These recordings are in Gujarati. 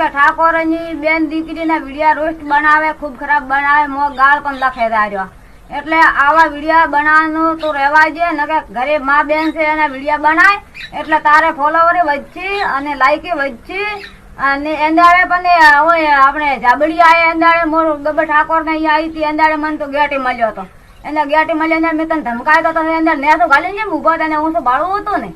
કે ઠાકોરની બેન દીકરીના વિડિયા રોસ્ટ બનાવે, ખૂબ ખરાબ બનાવે, મો ગાળ પણ લખે દાર્યો એટલે આવા વિડિયા બનાવવાનું તો રહેવા દે, ને કે ઘરે મા બેન છે એના વિડિયા બનાય, એટલે તારે ફોલોવરે વધશે અને લાઈકે વધશે. અને એંદાળે પણ હોય આપણે જાબડી આવે એંદાળે મોર ગબર ઠાકોર ને આવી હતી એંદાળે મને તો ગેટી મળ્યો હતો. એને ગેટી મળ્યો મેં તને ધમકાયો તો તને અંદર ને તો ગાલી ને ઊભો તને હું તો બાળવું હતું ને.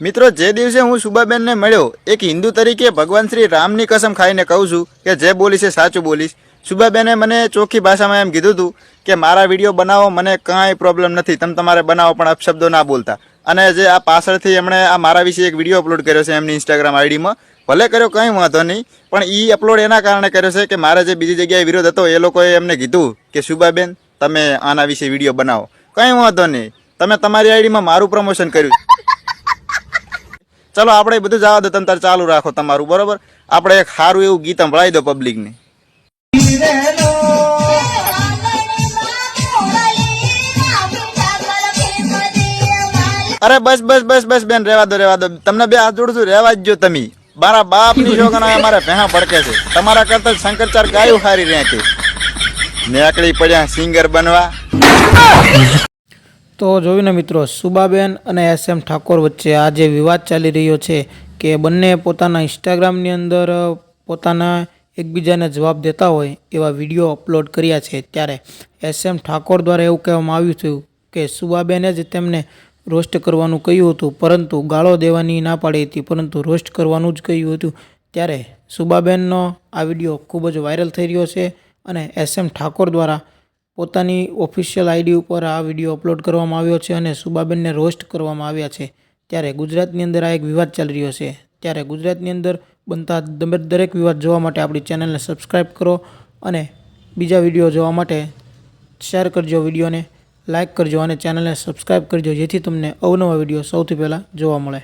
મિત્રો, જે દિવસે હું સુબાબેનને મળ્યો, એક હિન્દુ તરીકે ભગવાન શ્રી રામની કસમ ખાઈને કહું છું કે જે બોલીશ એ સાચું બોલીશ. સુબાબેને મને ચોખ્ખી ભાષામાં એમ કીધું હતું કે, મારા વીડિયો બનાવો, મને કાંઈ પ્રોબ્લેમ નથી, તમે તમારે બનાવો, પણ અપશબ્દો ના બોલતા. અને જે આ પાછળથી એમણે આ મારા વિશે એક વીડિયો અપલોડ કર્યો છે એમની ઇન્સ્ટાગ્રામ આઈડીમાં. ભલે કર્યો કંઈ વાંધો નહીં, પણ એ અપલોડ એના કારણે કર્યો છે કે, મારે જે બીજી જગ્યાએ વિરોધ હતો, એ લોકોએ એમને કીધું કે, સુબાબેન, તમે આના વિશે વીડિયો બનાવો. કંઈ વાંધો નહીં. તમે તમારી આઈડીમાં મારું પ્રમોશન કર્યું. ચલો, આપણે બધું જવા દો, તમે ચાલુ રાખો તમારું, બરોબર? આપણે એક સારું એવું ગીત સંભળાવી દો પબ્લિકને અરે બસ બસ બસ બસ, બેન, રેવા દો રેવા દો. તમને બે હાથ જોડું છું, રેવા જ જો તમે. મારા બાપની છોકરા અમારે ભેહા ભડકે છે. તમારા કરતા શંકરચાર ગાયું હારી રહ્યા છે. નેકળી પડ્યા, સિંગર બનવા. તો જોઈને મિત્રો, સુબાબેન અને એસ એમ ઠાકોર વચ્ચે આ જે વિવાદ ચાલી રહ્યો છે કે બંને પોતાના ઇન્સ્ટાગ્રામની અંદર પોતાના એકબીજાને જવાબ દેતા હોય એવા વીડિયો અપલોડ કર્યા છે ત્યારે એસ એમ ઠાકોર દ્વારા એવું કહેવામાં આવ્યું હતું કે સુબાબેને જ તેમને રોસ્ટ કરવાનું કહ્યું હતું, પરંતુ ગાળો દેવાની ના પાડી હતી, પરંતુ રોસ્ટ કરવાનું જ કહ્યું હતું. ત્યારે સુબાબેનનો આ વીડિયો ખૂબ જ વાયરલ થઈ રહ્યો છે અને એસ એમ ઠાકોર દ્વારા પોતાની ઓફિશિયલ આઈડી ઉપર આ વીડિયો અપલોડ કરવામાં આવ્યો છે અને સુબાબેનને રોસ્ટ કરવામાં આવ્યા છે. ત્યારે ગુજરાતની અંદર આ એક વિવાદ ચાલી રહ્યો છે. ત્યારે ગુજરાતની અંદર બનતા દરેક વિવાદ જોવા માટે આપણી ચેનલને સબસ્ક્રાઈબ કરો અને બીજા વીડિયો જોવા માટે શેર કરજો વિડીયોને લાઇક કરજો અને ચેનલને સબસ્ક્રાઈબ કરજો, જેથી તમને અવનવા વીડિયો સૌથી પહેલાં જોવા મળે.